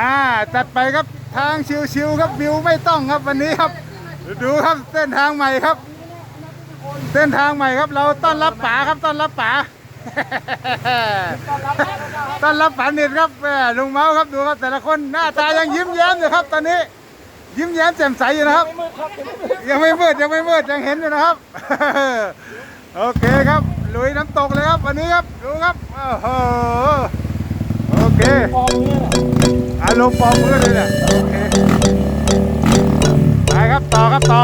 อ่าจัดไปครับทางชิวๆครับวิวไม่ต้องครับวันนี้ครับ ดูครับเส้นทางใหม่ครับ เส้นทางใหม่ครับ เราต้อนรับป๋าครับต้อนรับป๋าต้อนรับป๋าเน็ตครับลุงเมาส์ครับดูครับแต่ละคนหน้าตายังยิ้มแย้มอยู่ครับ ตอนนี้ ยิ้มแย้มแจ่มใสอยู่นะครับ ยังไม่มืดยังไม่มืดยังเห็นอยู่นะครับโอเคครับลุยน้ำตกเลยครับวันนี้ครับดูครับโอ้โหโอเค อารมณ์ปองมือเลยเนี่ยโอเคไปครับต่อครับต่อ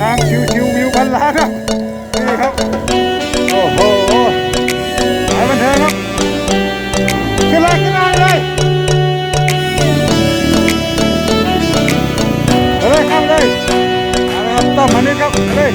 ทางชิวๆวิวพันล้านครับนี่ครับโอ้โหสายบันเทิงครับขึ้นเลยขึ้นเลยเลยเอาเลยครับเลยเอาเลยครับต้องมานี่ครับเอาเลย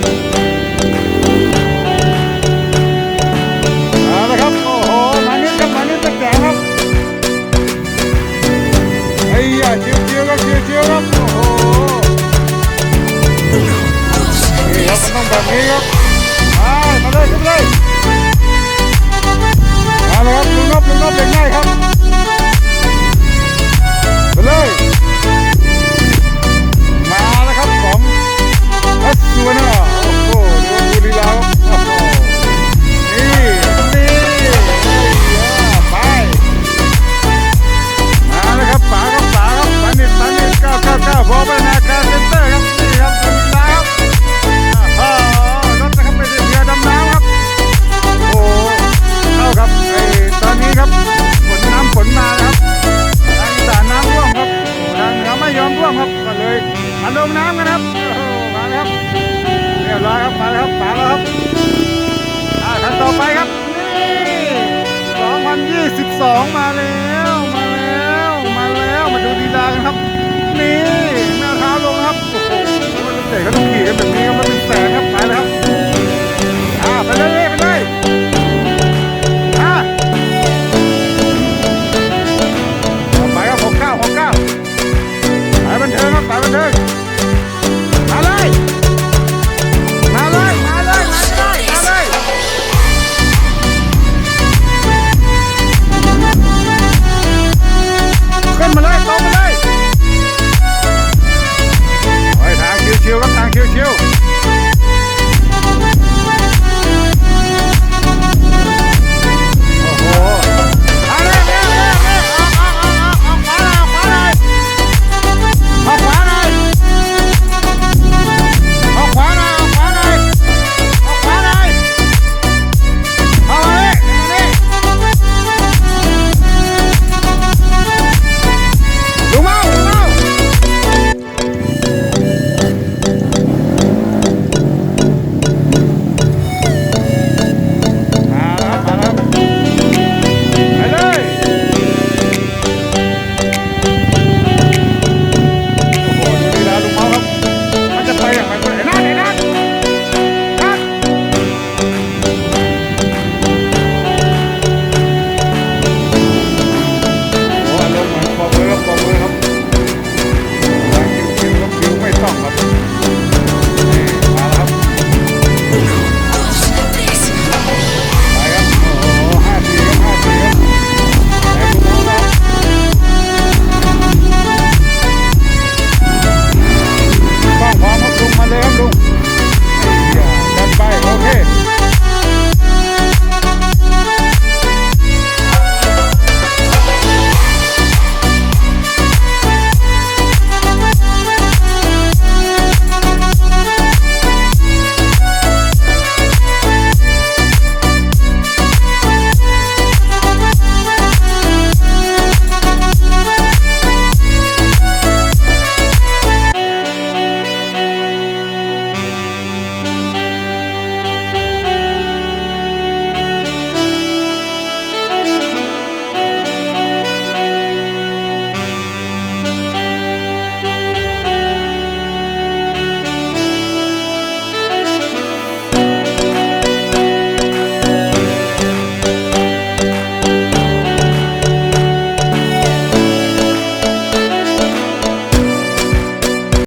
ครั สองมาแล้ว มาแล้ว มาแล้ว มาดูดีดากันครับ นี่